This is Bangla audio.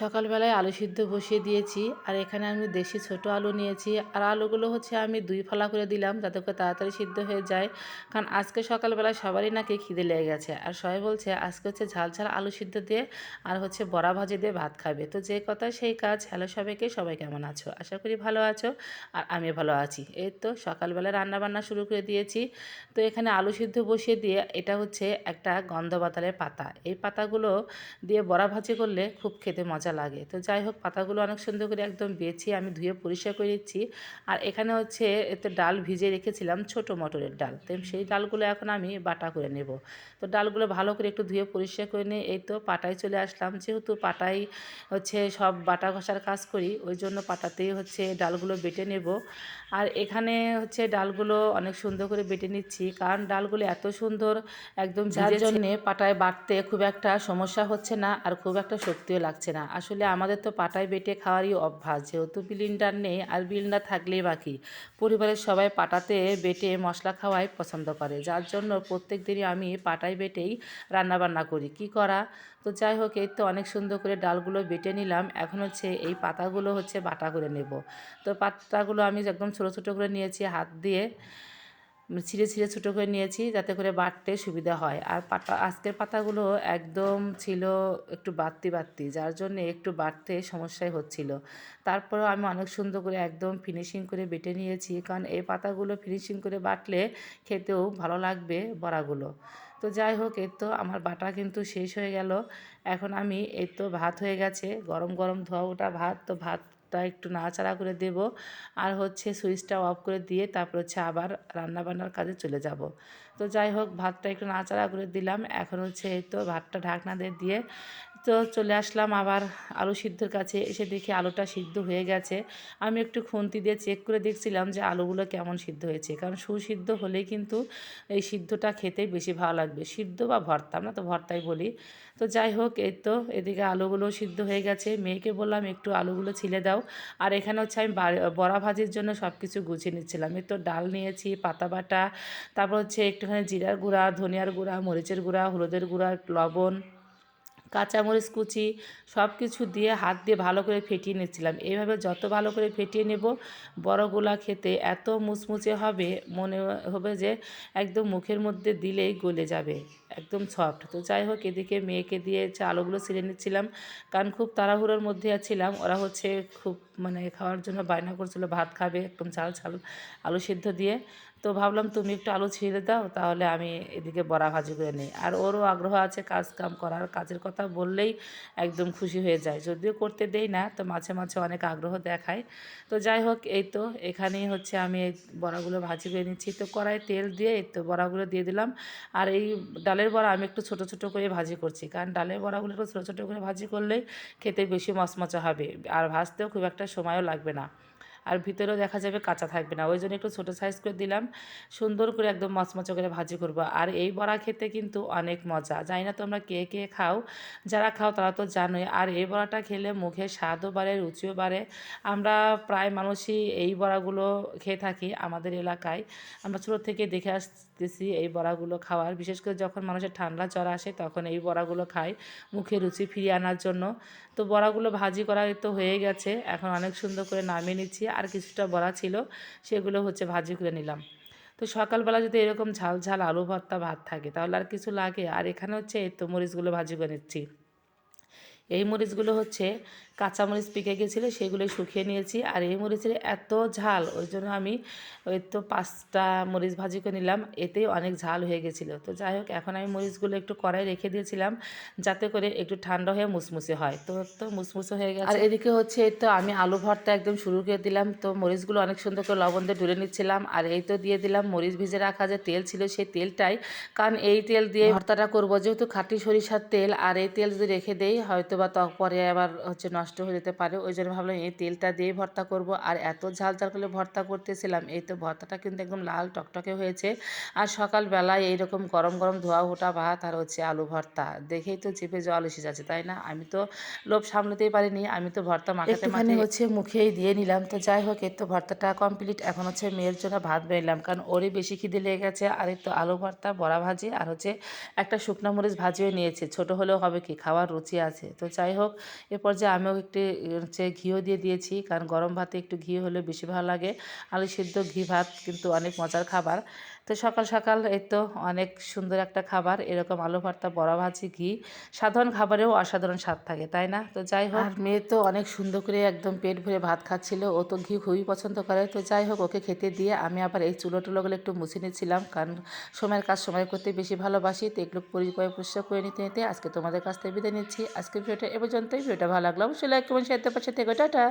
সকালবেলায় আলু সিদ্ধ বসিয়ে দিয়েছি, আর এখানে আমি দেশি ছোট আলু নিয়েছি। আর আলুগুলো হচ্ছে আমি দুই ফালা করে দিলাম যাতে করে তাড়াতাড়ি সিদ্ধ হয়ে যায়। কারণ আজকে সকালবেলায় সবারই নাকি খিদে লেগে গেছে। আর সবাই বলছে, আজকে হচ্ছে ঝাল ঝাল আলু সিদ্ধ দিয়ে আর হচ্ছে বড়া ভাজি দিয়ে ভাত খাবে। তো যে কথা সেই কাজ। হ্যালো সবাইকে, সবাই কেমন আছো? আশা করি ভালো আছো, আর আমি ভালো আছি। এই তো সকালবেলা রান্না বান্না শুরু করে দিয়েছি। তো এখানে আলু সিদ্ধ বসিয়ে দিয়ে এটা হচ্ছে একটা গন্ধ পাতা। এই পাতাগুলো দিয়ে বড়া ভাজি করলে খুব খেতে মজা লাগে। তো যাই হোক পাতাগুলো অনেক সুন্দর করে একদম বেছে আমি ধুয়ে পরিষ্কার করে দিচ্ছি আর এখানে হচ্ছে এতে ডাল ভিজে রেখেছিলাম ছোট মটরের ডাল। তো সেই ডালগুলো এখন আমি বাটা করে নেব। তো ডালগুলো ভালো করে একটু ধুয়ে পরিষ্কার করে নিয়ে এই তো পাটায় চলে আসলাম। যেহেতু পাটাই হচ্ছে সব বাটা ঘষার কাজ করি ওই জন্য পাটাতেই হচ্ছে ডালগুলো বেটে নেব। আর এখানে হচ্ছে ডালগুলো অনেক সুন্দর করে বেটে নিচ্ছি। কারণ ডালগুলো এত সুন্দর একদম যার জন্যে পাটায় বাটতে খুব একটা সমস্যা হচ্ছে না আর খুব একটা শক্তিও লাগছে না। আসলে আমাদের তো পাটায় বেটে খাওয়ারই অভ্যাস। যেহেতু বিলিন্ডার নেই আর বিলিন্ডার থাকলেই বাকি। পরিবারের সবাই পাটাতে বেটে মশলা খাওয়াই পছন্দ করে। যার জন্য প্রত্যেক দিনই আমি পাটায় বেটেই রান্নাবান্না করি। কি করা? তো যাই হোক, এই তো অনেক সুন্দর করে ডালগুলো বেটে নিলাম। এখন হচ্ছে এই পাতাগুলো হচ্ছে বাটা করে নেব। তো পাতাগুলো আমি একদম ছোটো ছোটো করে নিয়েছি হাত দিয়ে। ছিঁড়ে ছিঁড়ে ছোটো করে নিয়েছি যাতে করে বাটতে সুবিধা হয়। আর পাতা, আজকের পাতাগুলো একদম ছিল একটু বাড়তি বাড়তি, যার জন্য একটু বাড়তে সমস্যাই হচ্ছিল। তারপরেও আমি অনেক সুন্দর করে একদম ফিনিশিং করে বেটে নিয়েছি, কারণ এই পাতাগুলো ফিনিশিং করে বাটলে খেতেও ভালো লাগবে বড়াগুলো। তো যাই হোক এই তো আমার বাটা কিন্তু শেষ হয়ে গেল। এখন আমি এই তো ভাত হয়ে গেছে, গরম গরম ধোয়া ওটা ভাত, তো ভাত টা একটু নাড়াচাড়া করে দেব। আর হচ্ছে সুইচটা অফ করে দিয়ে তারপর হচ্ছে আবার রান্না বান্নার কাজে চলে যাব। তো যাই হোক, ভাতটা একটু নাড়াচাড়া করে দিলাম। এখন হচ্ছে এই তো ভাতটা ঢাকনা দিয়ে দিয়ে তো চলে আসলাম আবার আলু সিদ্ধর কাছে। এসে দেখি আলুটা সিদ্ধ হয়ে গেছে। আমি একটু খুন্তি দিয়ে চেক করে দেখছিলাম যে আলুগুলো কেমন সিদ্ধ হয়েছে। কারণ সুসিদ্ধ হলেই কিন্তু এই সিদ্ধটা খেতে বেশি ভালো লাগবে। সিদ্ধ বা ভর্তা, আমরা তো ভর্তাই বলি। তো যাই হোক, এই তো এদিকে আলুগুলো সিদ্ধ হয়ে গেছে। মেয়েকে বললাম, একটু আলুগুলো ছিলে দাও। আর এখানে হচ্ছে আমি বড়া ভাজির জন্য সব কিছু গুছিয়ে নিচ্ছিলাম। এই তো ডাল নিয়েছি, পাতা বাটা, তারপর হচ্ছে একটুখানি জিরার গুঁড়া, ধনিয়ার গুঁড়া, মরিচের গুঁড়া, হলুদের গুঁড়া, লবণ, কাঁচামরিচ কুচি সব কিছু দিয়ে হাত দিয়ে ভালো করে ফেটিয়ে নিচ্ছিলাম। এইভাবে যত ভালো করে ফেটিয়ে নেব বড় বড়গুলা খেতে এত মুচমুচে হবে, মনে হবে যে একদম মুখের মধ্যে দিলেই গলে যাবে, একদম সফট তো যাই হোক, এদিকে মেয়েকে দিয়ে আলুগুলো ছিঁড়ে নিচ্ছিলাম, কারণ খুব তাড়াহুড়োর মধ্যে ছিলাম ওরা হচ্ছে খুব মানে খাওয়ার জন্য বায়না করছিল, ভাত খাবে, একদম চাল ঝাল আলু সিদ্ধ দিয়ে। তো ভাবলাম তুমি একটু আলু ছিঁড়ে দাও, তাহলে আমি এদিকে বড়া ভাজি করে নিই। আর ওরও আগ্রহ আছে কাজ কাম করার, কাজের কথা বললেই একদম খুশি হয়ে যায়। যদিও করতে দেই না, তো মাঝে মাঝে অনেক আগ্রহ দেখায়। তো যাই হোক, এই তো এখানেই হচ্ছে আমি এই বড়াগুলো ভাজি করে নিচ্ছি। তো কড়াই তেল দিয়ে এই তো বড়াগুলো দিয়ে দিলাম। আর এই ডালের বড়া আমি একটু ছোট ছোট করে ভাজি করছি। কারণ ডালের বড়াগুলো একটু ছোটো ছোটো করে ভাজি করলেই খেতে বেশি মচমচা হবে। আর ভাজতেও খুব একটা সময়ও লাগবে না। আর ভিতরেও দেখা যাবে কাঁচা থাকবে না। ওই জন্য একটু ছোটো সাইজ করে দিলাম। সুন্দর করে একদম মচমচে করে ভাজি করব। আর এই বড়া খেতে কিন্তু অনেক মজা। জানি না তোমরা কে কে খাও। যারা খাও তারা তো জানোই। আর এই বড়াটা খেলে মুখে স্বাদও বাড়ে, রুচিও বাড়ে। আমরা প্রায় মানুষই এই বড়াগুলো খেয়ে থাকি আমাদের এলাকায়। আমরা ছোটো থেকে দেখে আসতেছি এই বড়াগুলো খাওয়ার। বিশেষ করে যখন মানুষের ঠান্ডা জ্বর আসে তখন এই বড়াগুলো খায় মুখে রুচি ফিরিয়ে আনার জন্য। তো বড়াগুলো ভাজি করা তো হয়ে গেছে। এখন অনেক সুন্দর করে নামিয়ে নিচ্ছি। আর কিছুটা বলা ছিল, সেগুলো হচ্ছে ভাজি করে নিলাম। তো সকালবেলা যদি এরকম ঝাল ঝাল আলু ভর্তা ভাত থাকে, তাহলে আর কিছু লাগে? আর এখানে হচ্ছে এই তো মরিচগুলো ভাজি করে নিচ্ছি। এই মরিচগুলো হচ্ছে কাঁচামরিচ পেকে গেছিল সেগুলো শুকিয়ে নিয়েছি। আর এই মরিচের এত ঝাল, ওই জন্য আমি ওই তো পাঁচটা মরিচ ভাজি করে নিলাম, এতেই অনেক ঝাল হয়ে গেছিল। তো যাই হোক, এখন আমি মরিচগুলো একটু কড়াই রেখে দিয়েছিলাম, যাতে করে একটু ঠান্ডা হয়ে মুসমুসে হয়। তো তো মুসমুসে হয়ে গেছে। আর এদিকে হচ্ছে এই তো আমি আলু ভর্তা একদম শুরু করে দিলাম। তো মরিচগুলো অনেক সুন্দর করে লবণ দিয়ে ডুলে নিচ্ছিলাম। আর এই তো দিয়ে দিলাম মরিচ ভিজে রাখা যে তেল ছিল সেই তেলটাই। কারণ এই তেল দিয়ে ভর্তাটা করব যেহেতু খাঁটি সরিষার তেল, আর এই তেল যদি রেখে দেই, হয়তো বা পরে আবার হচ্ছে নষ্ট হয়ে যেতে পারে। ওই জন্য ভাবলাম এই তেলটা দিয়ে ভর্তা করব। আর এত ঝাল ঝাল করে ভর্তা করতেছিলাম, এই তো ভর্তাটা কিন্তু একদম লাল টকটকে হয়েছে। আর সকালবেলায় এইরকম গরম গরম ধোয়া ওঠা ভাত আর হচ্ছে আলু ভর্তা, দেখেই তো চেপে জল এসে যাচ্ছে, তাই না? আমি তো লোভ সামলাতেই পারিনি, আমি তো ভর্তা মাখাতে মানে হচ্ছে মুখেই দিয়ে নিলাম। তো যাই হোক, এই তো ভর্তাটা কমপ্লিট এখন হচ্ছে মেয়ের জন্য ভাত বেরলাম কারণ ওরই বেশি খিদে লেগে গেছে। আর তো আলু ভর্তা, বড়া ভাজি আর হচ্ছে একটা শুকনো মরিচ ভাজিও নিয়েছে। ছোট হলেও হবে কি, খাওয়ার রুচি আছে। তো যাই হোক, এরপর যে আমিও একটু, হচ্ছে ঘিও দিয়ে দিয়েছি, কারণ গরম ভাতে একটু ঘি হলে বেশি ভালো লাগে। আলু সিদ্ধ, ঘি ভাত কিন্তু অনেক মজার খাবার। তো সকাল সকাল এই তো অনেক সুন্দর একটা খাবার, এরকম আলু ভর্তা, বড়া ভাজি, ঘি, সাধারণ খাবারেও অসাধারণ স্বাদ থাকে, তাই না? তো যাই হোক। আর মেয়ে তো অনেক সুন্দর করে একদম পেট ভরে ভাত খাচ্ছিল, ও তো ঘি খুবই পছন্দ করে। তো যাই হোক, ওকে খেতে দিয়ে আমি আবার এই চুলো টুলোগুলো একটু মুছে নিচ্ছিলাম, কারণ সময়ের কাজ সময় করতে বেশি ভালোবাসি, তো এগুলো পরিচয় পরিষ্কার করে নিতে নিতে আজকে তোমাদের কাছ থেকে বিদায় নিচ্ছি। আজকের ভিডিওটা এ পর্যন্তই। ভিডিওটা ভালো লাগল অবশ্যই লাইক কমেন্ট শেয়ার পাশে থেকে। টাটা।